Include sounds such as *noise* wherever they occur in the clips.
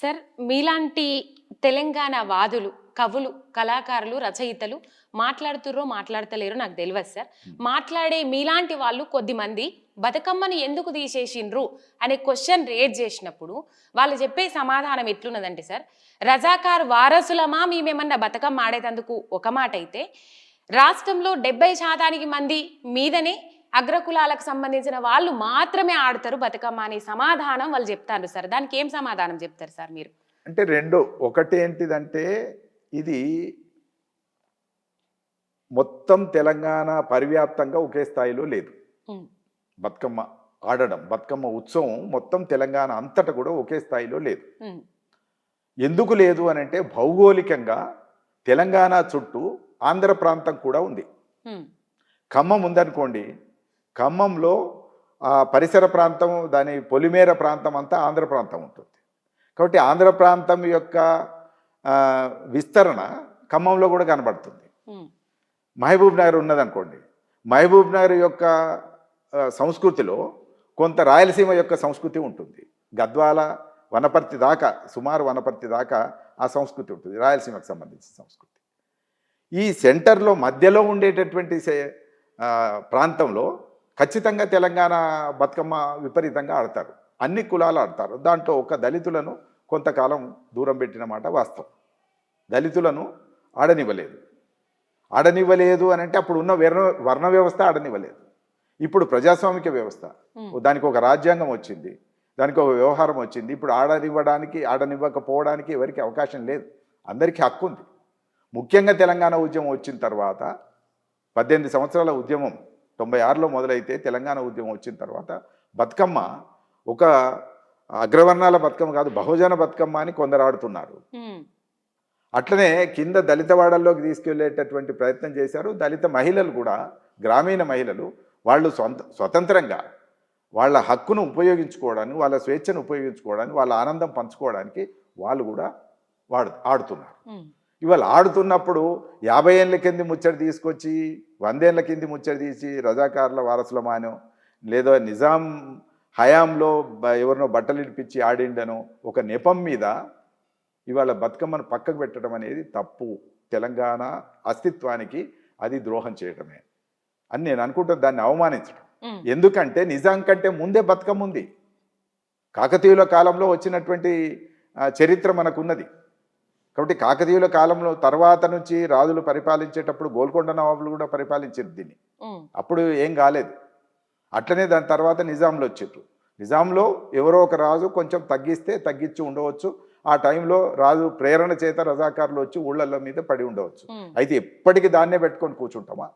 Sir మీలాంటి తెలంగాణ వాదులు కవులు కళాకారులు రచయితలు మాట్లాడుతుర్రో మాట్లాడతలేరో నాకు తెలియదు సార్. మాట్లాడే మీలాంటి వాళ్ళు కొద్దిమంది బతుకమ్మని ఎందుకు తీసేసిండ్రు అనే క్వశ్చన్ రేజ్ చేసినప్పుడు వాళ్ళు చెప్పే సమాధానం ఎట్లున్నదంటే సార్ రజాకార్ వారసులమా? మేమేమన్నా బతుకమ్మ ఆడేటందుకు ఒక మాట అయితే రాష్ట్రంలో డెబ్బై శాతానికి మంది మీదనే అగ్రకులాలకు సంబంధించిన వాళ్ళు మాత్రమే ఆడతారు బతుకమ్మ అనే సమాధానం వాళ్ళు చెప్తారు సార్. దానికి ఏం సమాధానం చెప్తారు సార్ మీరు? అంటే రెండు ఒకటి ఏంటిదంటే ఇది మొత్తం తెలంగాణ పరివ్యాప్తంగా ఒకే స్థాయిలో లేదు. బతుకమ్మ ఆడడం బతుకమ్మ ఉత్సవం మొత్తం తెలంగాణ అంతటా కూడా ఒకే స్థాయిలో లేదు. ఎందుకు లేదు అని అంటే భౌగోళికంగా తెలంగాణ చుట్టూ ఆంధ్ర ప్రాంతం కూడా ఉంది. ఖమ్మం ఉందనుకోండి ఖమ్మంలో ఆ పరిసర ప్రాంతం దాని పొలిమేర ప్రాంతం అంతా ఆంధ్ర ప్రాంతం ఉంటుంది. కాబట్టి ఆంధ్ర ప్రాంతం యొక్క విస్తరణ ఖమ్మంలో కూడా కనబడుతుంది. మహబూబ్ నగర్ ఉన్నదనుకోండి. మహబూబ్ నగర్ యొక్క సంస్కృతిలో కొంత రాయలసీమ యొక్క సంస్కృతి ఉంటుంది. గద్వాల వనపర్తి దాకా సుమారు వనపర్తి దాకా ఆ సంస్కృతి ఉంటుంది. రాయలసీమకు సంబంధించిన సంస్కృతి. ఈ సెంటర్లో మధ్యలో ఉండేటటువంటి ప్రాంతంలో ఖచ్చితంగా తెలంగాణ బతుకమ్మ విపరీతంగా ఆడతారు. అన్ని కులాలు ఆడతారు. దాంట్లో ఒక దళితులను కొంతకాలం దూరం పెట్టిన మాట వాస్తవం. దళితులను ఆడనివ్వలేదు. ఆడనివ్వలేదు అని అంటే అప్పుడు ఉన్న వర్ణ వర్ణ వ్యవస్థ ఆడనివ్వలేదు. ఇప్పుడు ప్రజాస్వామిక వ్యవస్థ. దానికి ఒక రాజ్యాంగం వచ్చింది. దానికి ఒక వ్యవహారం వచ్చింది. ఇప్పుడు ఆడనివ్వడానికి ఆడనివ్వకపోవడానికి ఎవరికి అవకాశం లేదు. అందరికీ హక్కు ఉంది ముఖ్యంగా తెలంగాణ ఉద్యమం వచ్చిన తర్వాత పద్దెనిమిది సంవత్సరాల ఉద్యమం తొంభై ఆరులో మొదలైతే తెలంగాణ ఉద్యమం వచ్చిన తర్వాత బతుకమ్మ ఒక అగ్రవర్ణాల బతుకమ్మ కాదు బహుజన బతుకమ్మ అని కొందరు ఆడుతున్నారు. అట్లనే కింద దళిత వాడల్లోకి తీసుకెళ్ళేటటువంటి ప్రయత్నం చేశారు. దళిత మహిళలు కూడా గ్రామీణ మహిళలు వాళ్ళు సొంత స్వతంత్రంగా వాళ్ళ హక్కును ఉపయోగించుకోవడానికి వాళ్ళ స్వేచ్ఛను ఉపయోగించుకోవడానికి వాళ్ళ ఆనందం పంచుకోవడానికి వాళ్ళు కూడా వాడు ఆడుతున్నారు. ఇవాళ ఆడుతున్నప్పుడు యాభై ఏళ్ళ కింది ముచ్చట తీసుకొచ్చి వందేళ్ళ కింది ముచ్చట తీసి రజాకారుల వారసులమానో లేదా నిజాం హయాంలో ఎవరినో బట్టలు ఇడిపించి ఆడిండనో ఒక నెపం మీద ఇవాళ బతుకమ్మను పక్కకు పెట్టడం అనేది తప్పు. తెలంగాణ అస్తిత్వానికి అది ద్రోహం చేయడమే అని నేను అనుకుంటాను దాన్ని అవమానించడం ఎందుకంటే నిజాం కంటే ముందే బతుకమ్మ ఉంది కాకతీయుల కాలంలో వచ్చినటువంటి చరిత్ర మనకున్నది. కాబట్టి కాకతీయుల కాలంలో తర్వాత నుంచి రాజులు పరిపాలించేటప్పుడు గోల్కొండ నవాబులు కూడా పరిపాలించారు దీన్ని. అప్పుడు ఏం కాలేదు. అట్లనే దాని తర్వాత నిజాంలో వచ్చారు నిజాంలో ఎవరో ఒక రాజు కొంచెం తగ్గిస్తే తగ్గించి ఉండవచ్చు. ఆ టైంలో రాజు ప్రేరణ చేత రజాకారులు వచ్చి ఊళ్ళల్లో మీద పడి ఉండవచ్చు. అయితే ఎప్పటికీ దాన్నే పెట్టుకొని కూర్చుంటామా?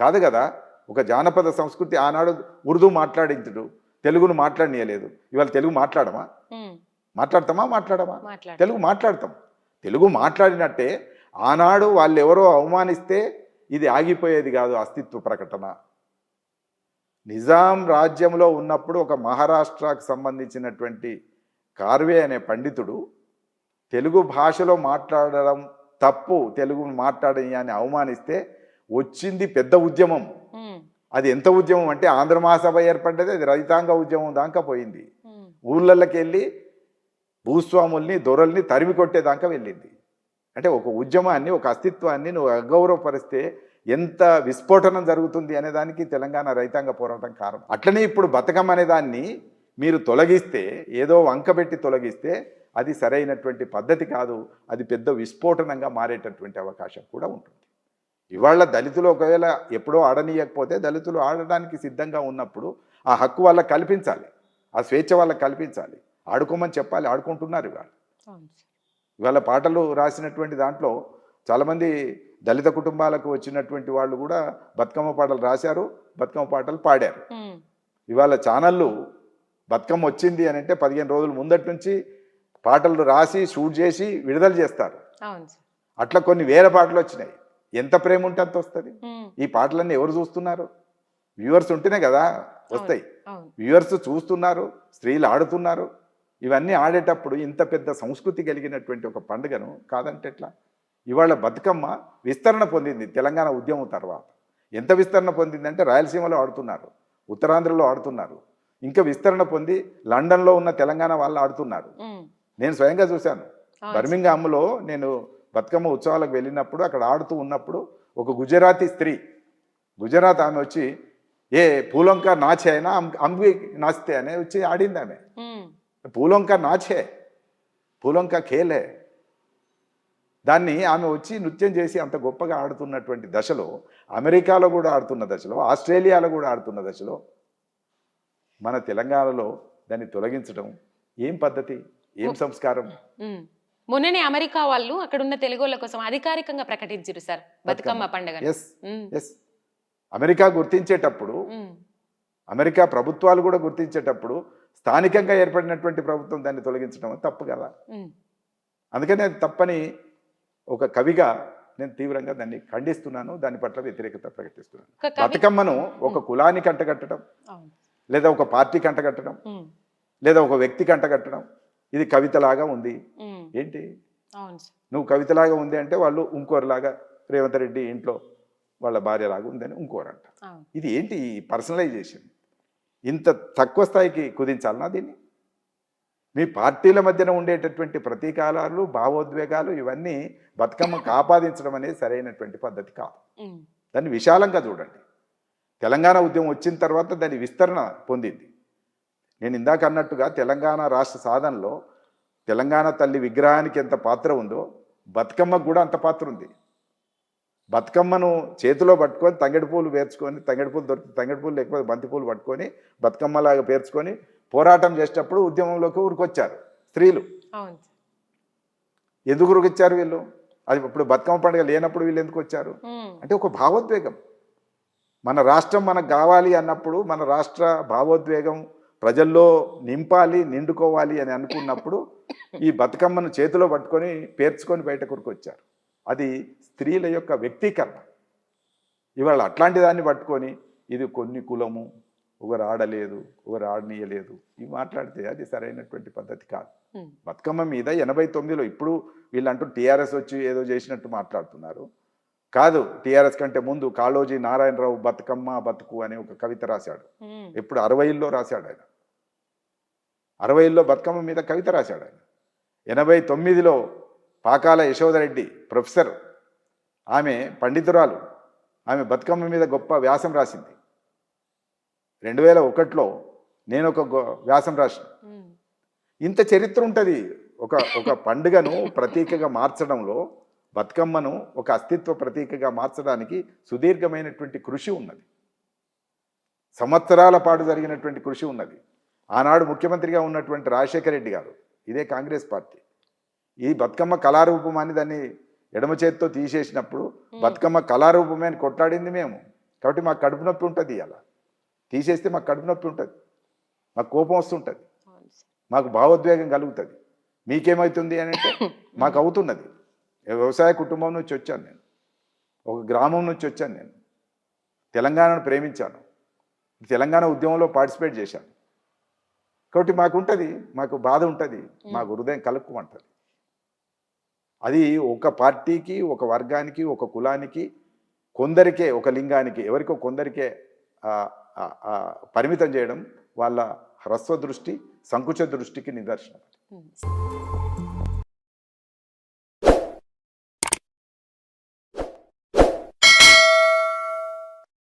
కాదు కదా ఒక జానపద సంస్కృతి ఆనాడు ఉర్దూ మాట్లాడించడు తెలుగును మాట్లాడనీయలేదు. ఇవాళ తెలుగు మాట్లాడమా? మాట్లాడతామా? మాట్లాడమా? మాట్లాడు తెలుగు మాట్లాడతాం. తెలుగు మాట్లాడినట్టే ఆనాడు వాళ్ళు ఎవరో అవమానిస్తే ఇది ఆగిపోయేది కాదు అస్తిత్వ ప్రకటన. నిజాం రాజ్యంలో ఉన్నప్పుడు ఒక మహారాష్ట్రకు సంబంధించినటువంటి కార్వే అనే పండితుడు తెలుగు భాషలో మాట్లాడడం తప్పు తెలుగు మాట్లాడని అని అవమానిస్తే వచ్చింది పెద్ద ఉద్యమం. అది ఎంత ఉద్యమం అంటే ఆంధ్ర మహాసభ ఏర్పడ్డది అది రైతాంగ ఉద్యమం దాకా పోయింది. ఊళ్ళకి వెళ్ళి భూస్వాముల్ని దొరల్ని తరిమి కొట్టేదాకా వెళ్ళింది. అంటే ఒక ఉద్యమాన్ని ఒక అస్తిత్వాన్ని నువ్వు అగౌరవపరిస్తే ఎంత విస్ఫోటనం జరుగుతుంది అనే దానికి తెలంగాణ రైతాంగ పోరాటం కారణం. అట్లనే ఇప్పుడు బతుకమ్మ దాన్ని మీరు తొలగిస్తే ఏదో వంకబెట్టి తొలగిస్తే అది సరైనటువంటి పద్ధతి కాదు అది పెద్ద విస్ఫోటనంగా మారేటటువంటి అవకాశం కూడా ఉంటుంది. ఇవాళ దళితులు ఒకవేళ ఎప్పుడో ఆడనీయకపోతే దళితులు ఆడడానికి సిద్ధంగా ఉన్నప్పుడు ఆ హక్కు వాళ్ళకి కల్పించాలి. ఆ స్వేచ్ఛ వాళ్ళకి కల్పించాలి. ఆడుకోమని చెప్పాలి ఆడుకుంటున్నారు ఇవాళ. ఇవాళ పాటలు రాసినటువంటి దాంట్లో చాలామంది దళిత కుటుంబాలకు వచ్చినటువంటి వాళ్ళు కూడా బతుకమ్మ పాటలు రాశారు బతుకమ్మ పాటలు పాడారు. ఇవాళ ఛానళ్ళు బతుకమ్మ వచ్చింది అని అంటే పదిహేను రోజుల ముందటి నుంచి పాటలు రాసి షూట్ చేసి విడుదల చేస్తారు. అట్లా కొన్ని వేల పాటలు వచ్చినాయి. ఎంత ప్రేమ ఉంటే అంత వస్తుంది. ఈ పాటలన్నీ ఎవరు చూస్తున్నారు? వ్యూవర్స్ ఉంటేనే కదా వస్తాయి. వ్యూవర్స్ చూస్తున్నారు స్త్రీలు ఆడుతున్నారు ఇవన్నీ ఆడేటప్పుడు ఇంత పెద్ద సంస్కృతి కలిగినటువంటి ఒక పండుగను కాదంటే ఎట్లా? ఇవాళ బతుకమ్మ విస్తరణ పొందింది తెలంగాణ ఉద్యమం తర్వాత. ఎంత విస్తరణ పొందిందంటే రాయలసీమలో ఆడుతున్నారు ఉత్తరాంధ్రలో ఆడుతున్నారు. ఇంకా విస్తరణ పొంది లండన్లో ఉన్న తెలంగాణ వాళ్ళు ఆడుతున్నారు. నేను స్వయంగా చూశాను. బర్మింగ్హామ్లో నేను బతుకమ్మ ఉత్సవాలకు వెళ్ళినప్పుడు అక్కడ ఆడుతూ ఉన్నప్పుడు ఒక గుజరాతీ స్త్రీ గుజరాత్ ఆమె వచ్చి ఏ పూలంక నాచే అయినా అంబి నాచితే అనే వచ్చి ఆడింది ఆమె. ఉమ్, పూలంక నాచే పూలంక ఖేలే. దాన్ని ఆమె వచ్చి నృత్యం చేసి అంత గొప్పగా ఆడుతున్నటువంటి దశలో అమెరికాలో కూడా ఆడుతున్న దశలో ఆస్ట్రేలియాలో కూడా ఆడుతున్న దశలో మన తెలంగాణలో దాన్ని తొలగించడం ఏం పద్ధతి ఏం సంస్కారం. మొన్ననే అమెరికా వాళ్ళు అక్కడ ఉన్న తెలుగు వాళ్ళ కోసం అధికారికంగా ప్రకటించారు సార్ బతుకమ్మ పండుగ ఎస్ ఎస్ అమెరికా గుర్తించేటప్పుడు అమెరికా ప్రభుత్వాలు కూడా గుర్తించేటప్పుడు స్థానికంగా ఏర్పడినటువంటి ప్రభుత్వం దాన్ని తొలగించడం తప్పు కదా. అందుకని అది తప్పని ఒక కవిగా నేను తీవ్రంగా దాన్ని ఖండిస్తున్నాను దాని పట్ల వ్యతిరేకత ప్రకటిస్తున్నాను. బతుకమ్మను ఒక కులానికి అంటగట్టడం. లేదా ఒక పార్టీకి అంటగట్టడం లేదా ఒక వ్యక్తికి అంటగట్టడం ఇది కవితలాగా ఉంది. ఏంటి? నువ్వు కవితలాగా ఉంది అంటే వాళ్ళు ఇంకోరిలాగా రేవంత్ రెడ్డి ఇంట్లో వాళ్ళ భార్యలాగా ఉందని ఇంకోరంట ఇది ఏంటి ఈ పర్సనలైజేషన్? ఇంత తక్కువ స్థాయికి కుదించాలనా దీన్ని? మీ పార్టీల మధ్యన ఉండేటటువంటి ప్రతీకారాలు భావోద్వేగాలు ఇవన్నీ బతుకమ్మకు *laughs* ఆపాదించడం అనేది సరైనటువంటి పద్ధతి కాదు. దాన్ని విశాలంగా చూడండి. తెలంగాణ ఉద్యమం వచ్చిన తర్వాత దాని విస్తరణ పొందింది. నేను ఇందాక అన్నట్టుగా తెలంగాణ రాష్ట్ర సాధనలో తెలంగాణ తల్లి విగ్రహానికి ఎంత పాత్ర ఉందో బతుకమ్మకు కూడా అంత పాత్ర ఉంది. బతుకమ్మను చేతిలో పట్టుకొని తంగడి పూలు పేర్చుకొని తంగడి పూలు దొరికి తంగడి పూలు లేకపోతే బంతి పూలు పట్టుకొని బతుకమ్మలాగా పేర్చుకొని పోరాటం చేసేటప్పుడు ఉద్యమంలోకి ఊరికొచ్చారు స్త్రీలు. ఎందుకు ఊరికొచ్చారు వీళ్ళు? అది ఇప్పుడు బతుకమ్మ పండుగ లేనప్పుడు వీళ్ళు ఎందుకు వచ్చారు? అంటే ఒక భావోద్వేగం. మన రాష్ట్రం మనకు కావాలి అన్నప్పుడు మన రాష్ట్ర భావోద్వేగం ప్రజల్లో నింపాలి నిండుకోవాలి అని అనుకున్నప్పుడు ఈ బతుకమ్మను చేతిలో పట్టుకొని పేర్చుకొని బయట వచ్చారు అది స్త్రీల యొక్క వ్యక్తీకరణ. ఇవాళ అట్లాంటి దాన్ని పట్టుకొని ఇది కొన్ని కులము ఒకరు ఆడలేదు ఒకరు ఆడనీయలేదు. ఇవి మాట్లాడితే అది సరైనటువంటి పద్ధతి కాదు. బతుకమ్మ మీద ఎనభై తొమ్మిదిలో ఇప్పుడు వీళ్ళంటూ టీఆర్ఎస్ వచ్చి ఏదో చేసినట్టు మాట్లాడుతున్నారు. కాదు టీఆర్ఎస్ కంటే ముందు కాళోజీ నారాయణరావు బతుకమ్మ బతుకు అనే ఒక కవిత రాశాడు. ఎప్పుడు అరవైల్లో రాశాడు ఆయన. అరవైల్లో బతుకమ్మ మీద కవిత రాశాడు ఆయన. ఎనభై తొమ్మిదిలో పాకాల యశోదరెడ్డి ప్రొఫెసర్. ఆమె పండితురాలు. ఆమె బతుకమ్మ మీద గొప్ప వ్యాసం రాసింది. రెండు వేల ఒకటిలో నేను ఒక గొ- వ్యాసం రాసిన. ఇంత చరిత్ర ఉంటుంది. ఒక ఒక పండుగను ప్రతీకగా మార్చడంలో బతుకమ్మను ఒక అస్తిత్వ ప్రతీకగా మార్చడానికి సుదీర్ఘమైనటువంటి కృషి ఉన్నది. సంవత్సరాల పాటు జరిగినటువంటి కృషి ఉన్నది. ఆనాడు ముఖ్యమంత్రిగా ఉన్నటువంటి రాజశేఖర రెడ్డి గారు ఇదే కాంగ్రెస్ పార్టీ. ఈ బతుకమ్మ కళారూపం అని దాన్ని ఎడమ చేతితో తీసేసినప్పుడు బతుకమ్మ కళారూపమే అని కొట్లాడింది మేము. కాబట్టి మాకు కడుపు నొప్పి ఉంటుంది అలా తీసేస్తే మాకు కడుపు నొప్పి ఉంటుంది. మాకు కోపం వస్తుంటుంది. మాకు భావోద్వేగం కలుగుతుంది. మీకేమవుతుంది అని అంటే మాకు అవుతున్నది. వ్యవసాయ కుటుంబం నుంచి వచ్చాను నేను. ఒక గ్రామం నుంచి వచ్చాను నేను. తెలంగాణను ప్రేమించాను. తెలంగాణ ఉద్యమంలో పార్టిసిపేట్ చేశాను. కాబట్టి మాకు ఉంటుంది. మాకు బాధ ఉంటుంది. మాకు హృదయం కలుపుకోమంటుంది అది ఒక పార్టీకి ఒక వర్గానికి ఒక కులానికి కొందరికే ఒక లింగానికి ఎవరికో కొందరికే పరిమితం చేయడం వాళ్ళ హ్రస్వ దృష్టి సంకుచ దృష్టికి నిదర్శనం.